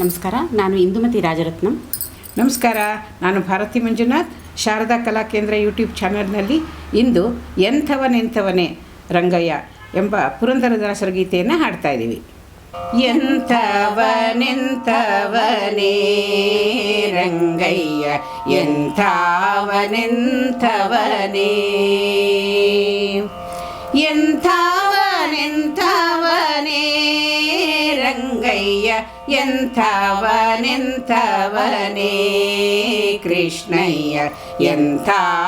ನಮಸ್ಕಾರ, ನಾನು ಇಂದುಮತಿ ರಾಜರತ್ನಂ. ನಮಸ್ಕಾರ, ನಾನು ಭಾರತಿ ಮಂಜುನಾಥ್, ಶಾರದಾ ಕಲಾ ಕೇಂದ್ರ ಯೂಟ್ಯೂಬ್ ಚಾನಲ್ನಲ್ಲಿ ಇಂದು ಎಂಥವನೆಂಥವನೇ ರಂಗಯ್ಯ ಎಂಬ ಪುರಂದರದಾಸರ ಗೀತೆಯನ್ನು ಹಾಡ್ತಾ ಇದ್ದೀವಿ. ಎಂಥವನೆಂಥವನೇ ರಂಗಯ್ಯ, ಎಂಥವನೆಂಥವನೇ ಎಂಥವನೆಂಥವನೇ ಎಂಥವನೆಂಥವನೇ ಕೃಷ್ಣಯ್ಯ ಎಂಥವನೆಂಥವನೇ.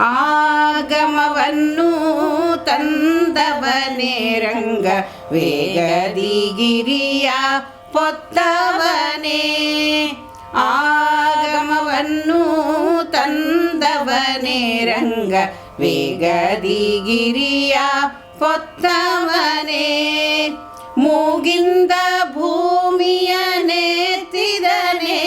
ಆಗಮವನ್ನು ತಂದವನೇ ರಂಗ ವೇಗದಿಗಿರಿಯ ಪೊತ್ತವನೇ. ಆಗಮವನ್ನು ತಂದವನೇ ರಂಗ ವೇಗದಿಗಿರಿಯ ಪೊತ್ತವನೇ, ಮೂಗಿಂದ ಭೂಮಿಯ ನೇತಿದನೆ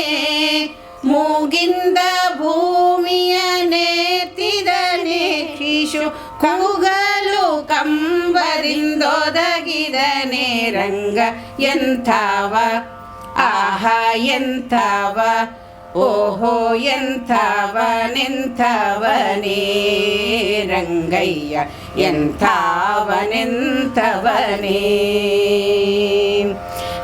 ಮೂಗಿಂದ ಭೂಮಿಯ ನೇತಿದನೆ ಶಿಶು ಕೂಗಲು ಕಂಬರಿಂದೊದಗಿದನೆ ರಂಗ ಎಂಥವ, ಆಹ ಎಂಥವ ಓಹೋ ಎಂಥವನೆಂಥವನೇ ರಂಗಯ್ಯ ಎಂಥವನೆಂಥವನೇ.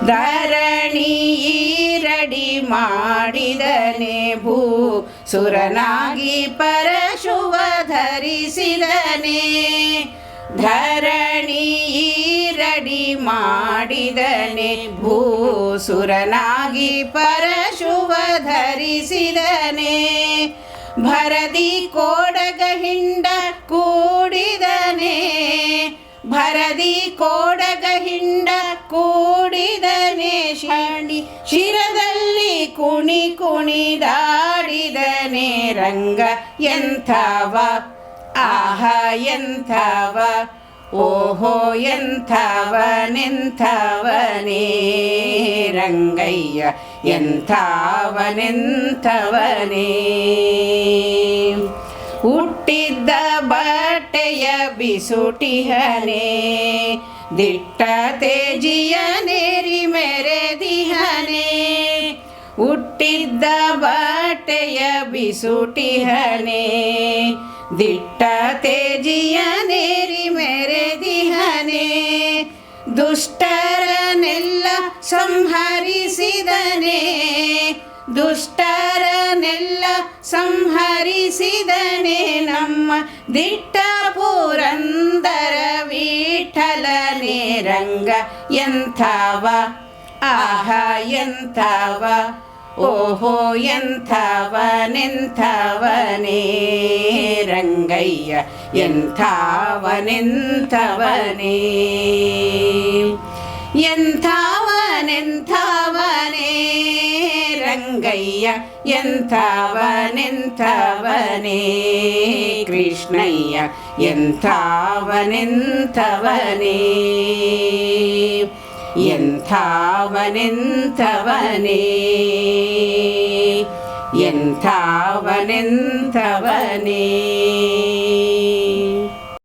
ಧರಣಿ ಈರಡಿ ಮಾಡಿದನೆ ಭೂ ಸುರನಾಗಿ ಪರಶುವ ಧರಿಸಿದನೆ. ಧರಣಿ ಮಾಡಿದನೆ, ಭೂಸುರನಾಗಿ ಪರಶುವ ಧರಿಸಿದನೆ ಭರದಿ ಕೋಡಗ ಹಿಂಡ ಕೂಡಿದನೆ, ಭರದಿ ಕೋಡಗ ಹಿಂಡ ಕೂಡಿದನೆ. ಶಣಿ ಶಿರದಲ್ಲಿ ಕುಣಿ ಕುಣಿದಾಡಿದನೆ ರಂಗ ಎಂಥವ, ಆಹ ಎಂಥವ. ಓಹೋ, ಎಂಥವನೆಂಥವನೇ ರಂಗಯ್ಯ, ಎಂಥವನೆಂಥವನೇ. ಹುಟ್ಟಿದ್ದ ಬಟ್ಟೆಯ ಬಿಸುಟಿಹನೆ, ದಿಟ್ಟ ತೇಜಿಯ ನೇರಿ ಮೆರೆದಿಹನೆ. ಹುಟ್ಟಿದ್ದ ಬಟ್ಟೆಯ ಬಿಸುಟಿಹನೆ, ದಿಟ್ಟ ಸಂಹರಿಸಿದನೆ. ದುಷ್ಟರನೆಲ್ಲ ಸಂಹರಿಸಿದನೆ. ನಮ್ಮ ದಿಟ್ಟ ಪುರಂದರ ವಿಠಲನೆ ರಂಗ ಎಂಥವ? ಆಹ, ಎಂಥವ? ಓಹೋ ಎಂಥವನೆಂಥವನೇ ರಂಗಯ್ಯ ಎಂಥವನೆಂಥವನೇ ಎಂಥವನೆಂಥವನೇ ರಂಗಯ್ಯ ಎಂಥವನೆಂಥವನೇ? ಕೃಷ್ಣಯ್ಯ ಎಂಥವನೆಂಥವನೇ? ಎಂಥವನೆಂಥವನೇ? ಎಂಥವನೆಂಥವನೇ?